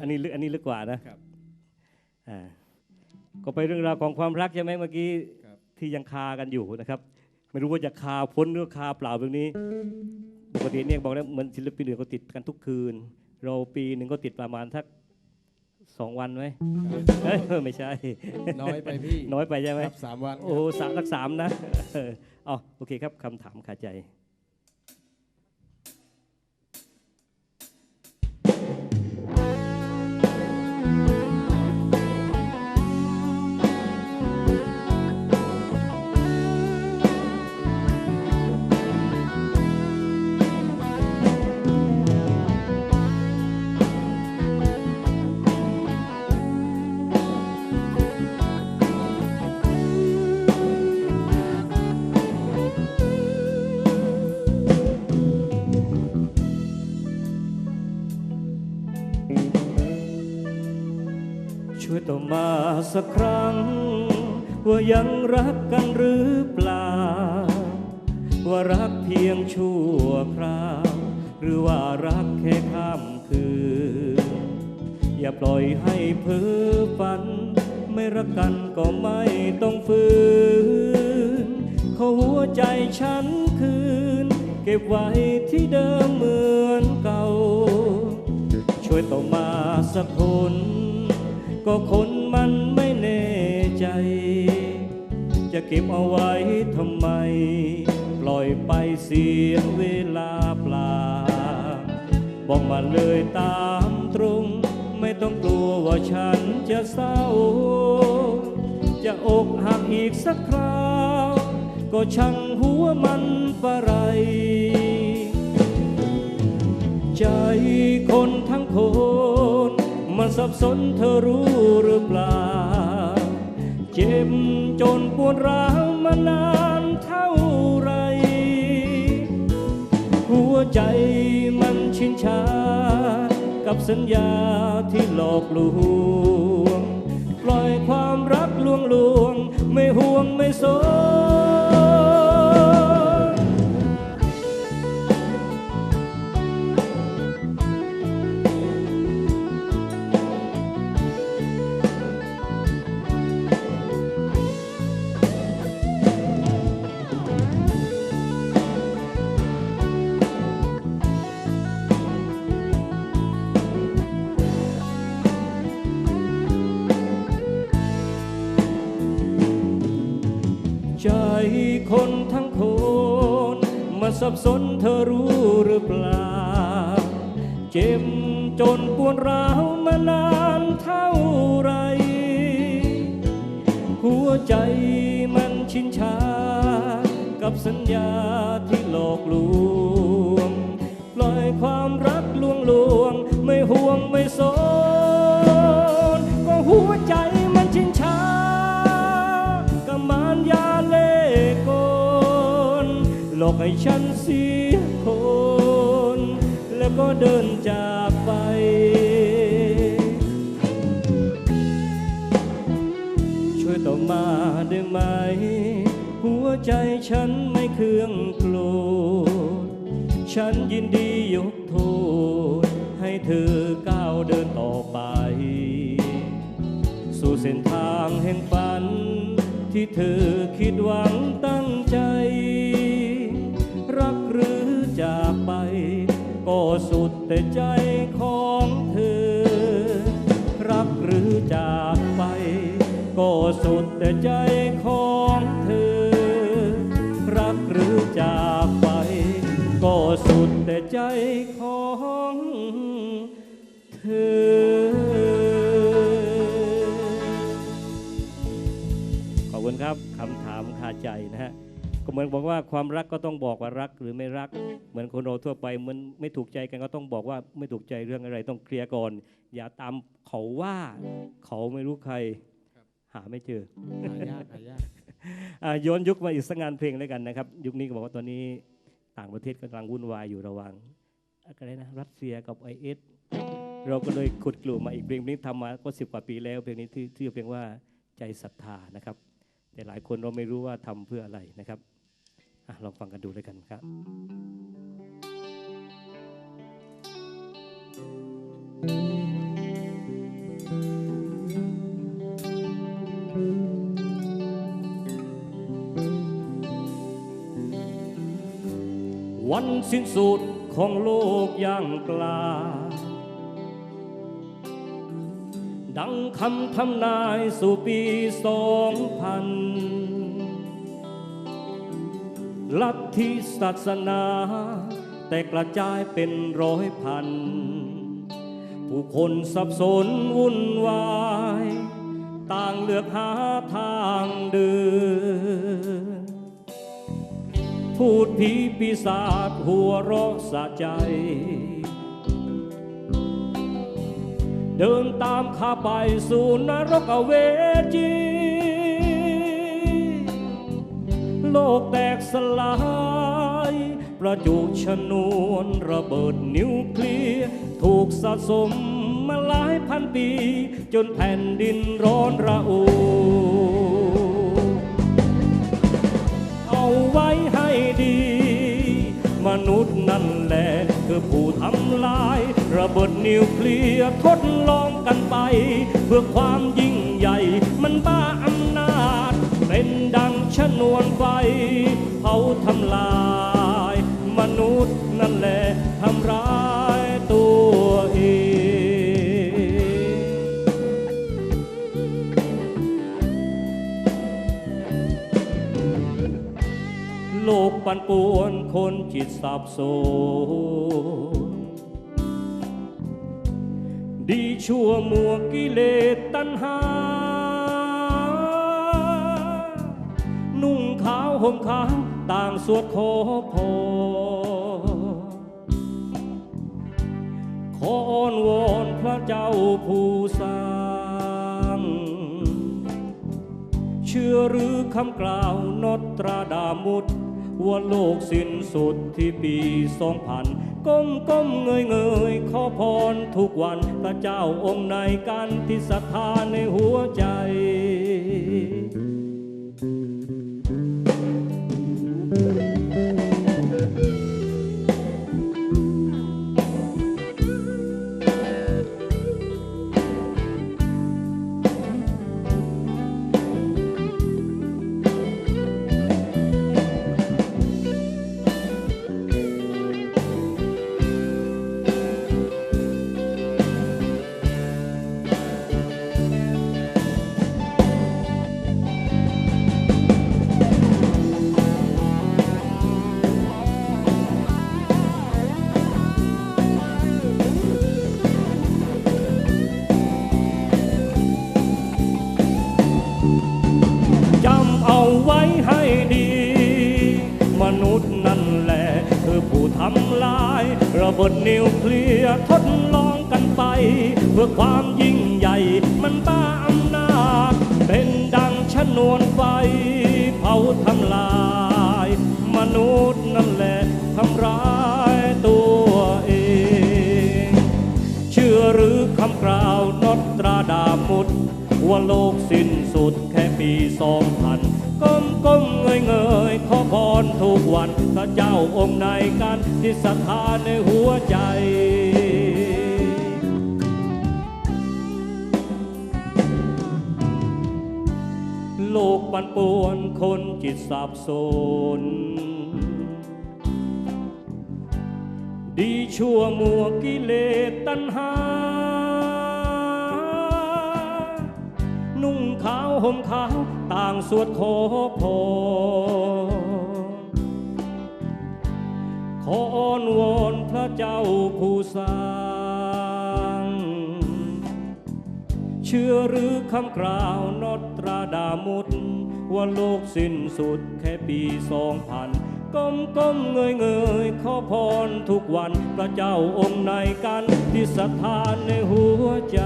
อันนี้ลึกอันนี้ลึกกว่านะครับอ่าก็ไปเรื่องราวของความรักใช่ไหมเมื่อกี้ครับที่ยังคากันอยู่นะครับ ไม่รู้ว่าจะคาพ้นหรือคาเปล่าตรงนี้ ปกติเนี่ยบอกแล้วเหมือนศิลปินอื่นก็ติดกันทุกคืน เราปีหนึ่งก็ติดประมาณทักสองวันไหมเอ้ยไม่ใช่ น้อยไปพี่ น้อยไปใช่ไหมครับสามวัน โอ้สามสักสามนะ เอออ๋อโอเคครับคำถามขาใจ ต่อมาสักครั้ง ว่ายังรักกันหรือเปล่า ว่ารักเพียงชั่วคราว หรือว่ารักแค่ข้ามคืน อย่าปล่อยให้เพ้อฝัน ไม่รักกันก็ไม่ต้องฝืนขอหัวใจฉันคืน เก็บไว้ที่เดิมเหมือนเก่า ช่วยต่อมาสักคน ก็คนมันไม่แน่ใจ จะเก็บเอาไว้ทำไม ปล่อยไปเสียเวลาเปล่า บอกมาเลยตามตรง ไม่ต้องกลัวว่าฉันจะเศร้า จะอกหักอีกสักคราว ก็ช่างหัวมันปะไรใจคนทั้งคน มันสับสนเธอรู้หรือเปล่า เจ็บจนปวดร้าวมานานเท่าไร หัวใจมันชินชา กับสัญญาที่หลอกลวง คนทั้งคนมาสับสนเธอรู้หรือเปล่า เจ็บจนปวดร้าวมานานเท่าไร หัวใจมันชินชา กับสัญญาที่หลอกลวง ปล่อยความรักลวงลวง ไม่ห่วงไม่สน ฉันเสียคน แล้วก็เดินจากไปช่วยต่อมาได้ไหม หัวใจฉันไม่เคืองโกรธฉันยินดียกโทษ ให้เธอก้าวเดินต่อไป สู่เส้นทางแห่งฝัน ที่เธอคิดหวังตั้งใจ ก็สุดแต่ใจของเธอ รักหรือจากไป ก็สุดแต่ใจของเธอ รักหรือจากไป ก็สุดแต่ใจของเธอ ขอบคุณครับคำถามคาใจ มือนบอกว่าความรักก็ต้องบอกว่ารักหรือไม่รัก เหมือนคนเราทั่วไปมันไม่ถูกใจกันก็ต้องบอกว่าไม่ถูกใจเรื่องอะไรต้องเคลียร์ก่อน อย่าตามเขาว่าเขาไม่รู้ใคร หาไม่เจอหายากหายากอะย้อนยุคมาอีกสักงานเพลงแล้วกันนะครับ ยุคนี้ก็บอกว่าตอนนี้ต่างประเทศกำลังวุ่นวายอยู่ระหว่างอะไรนะรัสเซียกับไอเอสเราก็เลยขุดกลุ่มมาอีกเพลงนี้ทำมาก็สิบกว่าปีแล้วเพลงนี้ที่ที่อเพลงว่าใจศรัทธานะครับ แต่หลายคนเราไม่รู้ว่าทำเพื่ออะไรนะครับอะ ลองฟังกันดูด้วยกันครับ วันสิ้นสุดของโลกอย่างกลาดังคำทำนายสู่ปีสองพัน ลัทธิศาสนา แต่กระจายเป็นร้อยพัน ผู้คนสับสนวุ่นวาย ต่างเลือกหาทางเดินพูดผีปีศาจหัวเราะสะใจ เดินตามข้าไปสู่นรกเวจี โลกแตกสลายประจุชนวนระเบิดนิวเคลียร์ถูกสะสมมาหลายพันปี จนแผ่นดินร้อนระอุเอาไว้ให้ดี มนุษย์นั่นแหละคือผู้ทำลาย ระเบิดนิวเคลียร์ทดลองกันไป เพื่อความยิ่งใหญ่ นวนไฟเผาทำลาย มนุษย์นั่นแหละทำร้ายตัวเองโลกปั่นป่วนคนจิตสับสนดีชั่วมัวกิเลสตัณหา ห่มขาวต่างสวดขอพรขออ้อนวอนพระเจ้าผู้สร้างเชื่อหรือคำกล่าวนตราดามุดว่าโลกสิ้นสุดที่ปีสองพันก้มก้มเงยเงยขอพรทุกวันพระเจ้าองค์ในการที่ศรัทธาในหัวใจ บิดนิวเคลียร์ทดลองกันไป เพื่อความยิ่งใหญ่มันบ้าอำนาจ เป็นดังชนวนไฟเผาทำลาย มนุษย์นั่นแหละทำร้ายตัวเอง เชื่อหรือคำกล่าวนอตราดามุดว่าโลกสิ้นสุดแค่ปีสองพันก้มก้มเงยเงยขอพรทุกวันพระเจ้าองค์ในการ ที่ศรัทธาในหัวใจ โลกปั่นป่วนคนจิตสับสน ดีชั่วมัวกิเลสตัณหา นุ่งขาวห่มขาวต่างสวดขอพร ออ้อนวอนพระเจ้าผู้สร้าง เชื่อหรือคำกล่าวนอตราดามุดว่าโลกสิ้นสุดแค่ปีสองพันก้มก้มเงยเงยขอพรทุกวัน พระเจ้าองค์ในกันที่ศรัทธาในหัวใจ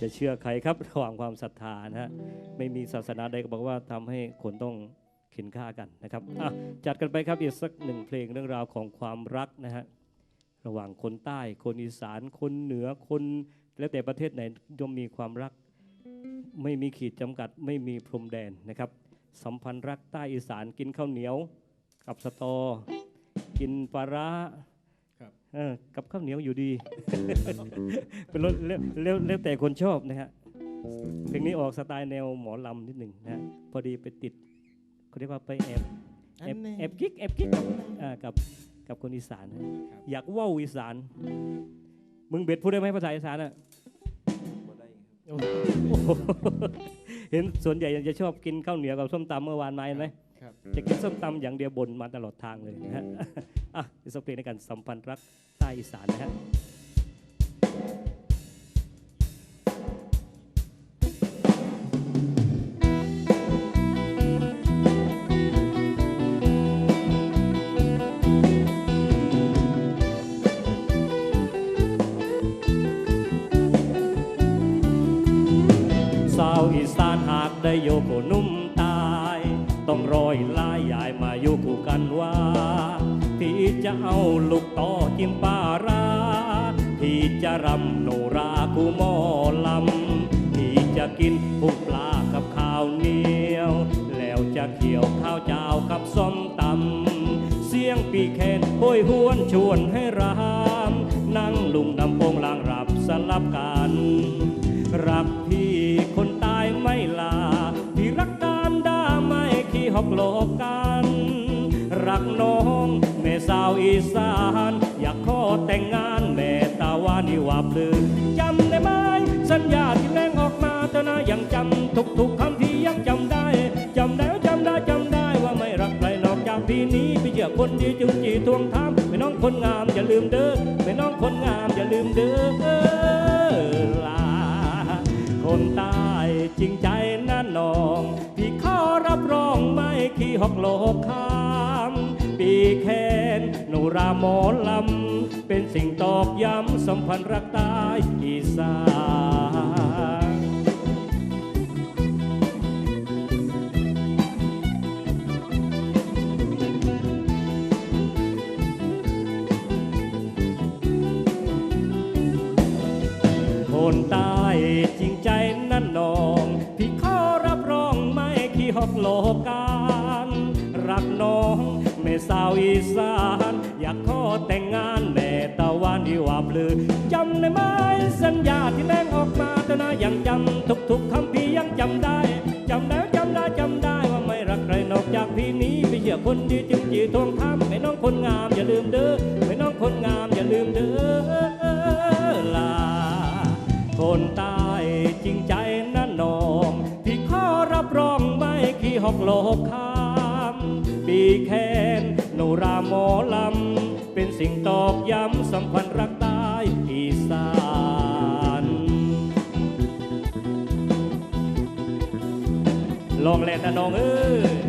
จะเชื่อใครครับระหว่างความศรัทธานะฮะไม่มีศาสนาใดก็บอกว่าทำให้คนต้องเข็นฆ่ากันนะครับจัดกันไปครับอีกสักหนึ่งเพลงเรื่องราวของความรักนะฮะระหว่างคนใต้ คนอีสาน คนเหนือคนแล้วแต่ประเทศไหนย่อมมีความรัก ไม่มีขีดจำกัดไม่มีพรมแดนนะครับ สัมพันธ์รักใต้อีสานกินข้าวเหนียว กับสตอ กินปลาร้า กับข้าวเหนียวอยู่ดี เป็นรสแล้วแล้วแล้วแต่คนชอบนะฮะเพลงนี้ออกสไตล์แนวหมอลำนิดหนึ่งนะฮะพอดีไปติดเขาเรียกว่าไปแอบแอบแอบกิ๊กแอบกิ๊กกับอ่ากับกับคนอีสานนะอยากเว่าวอีสาน มึงเบ็ดพูดได้ไหมภาษาอีสานอะโอ้โหเห็นส่วนใหญ่จะชอบกินข้าวเหนียวกับส้มตำเมื่อวานมาเห็นไหมครับจะกินส้มตำอย่างเดียวบนมาตลอดทางเลยนะฮะ อะเป็นสเพลงในการสัมพันธ์รักใต้อีสานนะฮะสาวอีสานหากได้โยกโกนุ่มตาย ต้องรอยลายยายมาอยู่คู่กันว่า จะเอาลูกต่อจิ้มปลาราที่จะรำโนราคูหมอลำที่จะกินพุกปลากับข้าวเหนียว แล้วจะเขี่ยวข้าวเจ้ากับส้มตำเสียงปีแคนโหยหวนชวนให้รามนั่งลุงดำโปงลางรับสลับกัน รักพี่คนตายไม่ลาพี่รักการด่าไม่ขี้หอกโลกกัน รักน้อง สาวอีสาน อยากขอแต่งงานแม่ตาวานิว่าปลือจำได้ไหมสัญญาที่แรงออกมาเท่านายังจำทุกทุกๆคำที่ยังจำได้จำได้จำได้จำได้ว่าไม่รักใครนอกจากพี่นี้ไปเชื่อคนที่จุงจีทวงถามไม่น้องคนงามอย่าลืมเด้อไม่น้องคนงามอย่าลืมเด้อลาคนตายจริงใจนั่นนองพี่ขอรับรองไม่ขี้หอกโลกคามปีแคนหนู ราหมอลำ เป็นสิ่งตอกย้ำสัมพันธ์รักตายอีสานคนตายจริงใจนั่นนอง พี่ขอรับรองไม่ขี้หอกโลการรักน้องแม่สาวอีสาน ขอแต่งงานแม่ตะวันที่ว่าปลือจำได้ไหมสัญญาที่แรงออกมาตนายังจำทุกทุกๆคำพี่ยังจำได้จำได้จำได้จำได้ว่าไม่รักใครนอกจากพี่นี้ไปเชื่อคนดีจึงจีทวงทำไม่น้องคนงามอย่าลืมเด้อไม่น้องคนงามอย่าลืมเด้อลา คนตายจริงใจนั่นนองพี่ขอรับรองไม่ขี้หอกโลกคามปีแคนโนราหมอลำ สิ่งตอกย้ำสัมพันธ์รักตายอีสานลองแลนนะน้องเอ้ย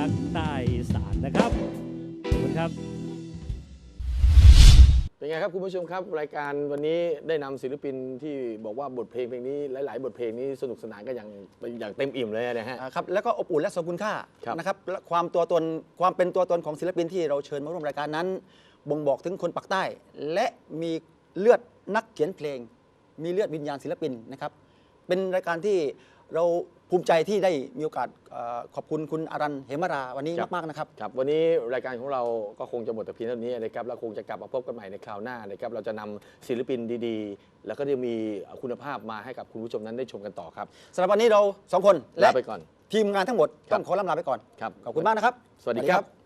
รักใต้อีสานนะครับขอบคุณครับ เป็นไงครับคุณผู้ชมครับ รายการวันนี้ได้นำศิลปินที่บอกว่าบทเพลงเพลงนี้หลาย ๆ บทเพลงนี้สนุกสนานกันอย่างอย่างเต็มอิ่มเลยนะฮะ อ่าครับแล้วก็อบอุ่นและทรงคุณค่าครับ นะครับและความตัวตนความเป็นตัวตนของศิลปินที่เราเชิญมาร่วมรายการนั้น บ่งบอกถึงคนปักใต้ และมีเลือดนักเขียนเพลง มีเลือดวิญญาณศิลปินนะครับเป็นรายการที่ เราภูมิใจที่ได้มีโอกาสเอ่อขอบคุณคุณอารันเหมราวันนี้ครับ มาก ๆ นะครับ ครับวันนี้รายการของเราก็คงจะหมดแต่เพียงเท่านี้นะครับแล้วคงจะกลับมาพบกันใหม่ในคราวหน้านะครับเราจะนำศิลปินดีๆ แล้วก็จะมีคุณภาพมาให้กับคุณผู้ชมนั้นได้ชมกันต่อครับ สำหรับวันนี้เราสองคนและลาไปก่อนทีมงานทั้งหมดครับ ต้องขอลำลาไปก่อน ครับ ขอบคุณมากนะครับ สวัสดีครับ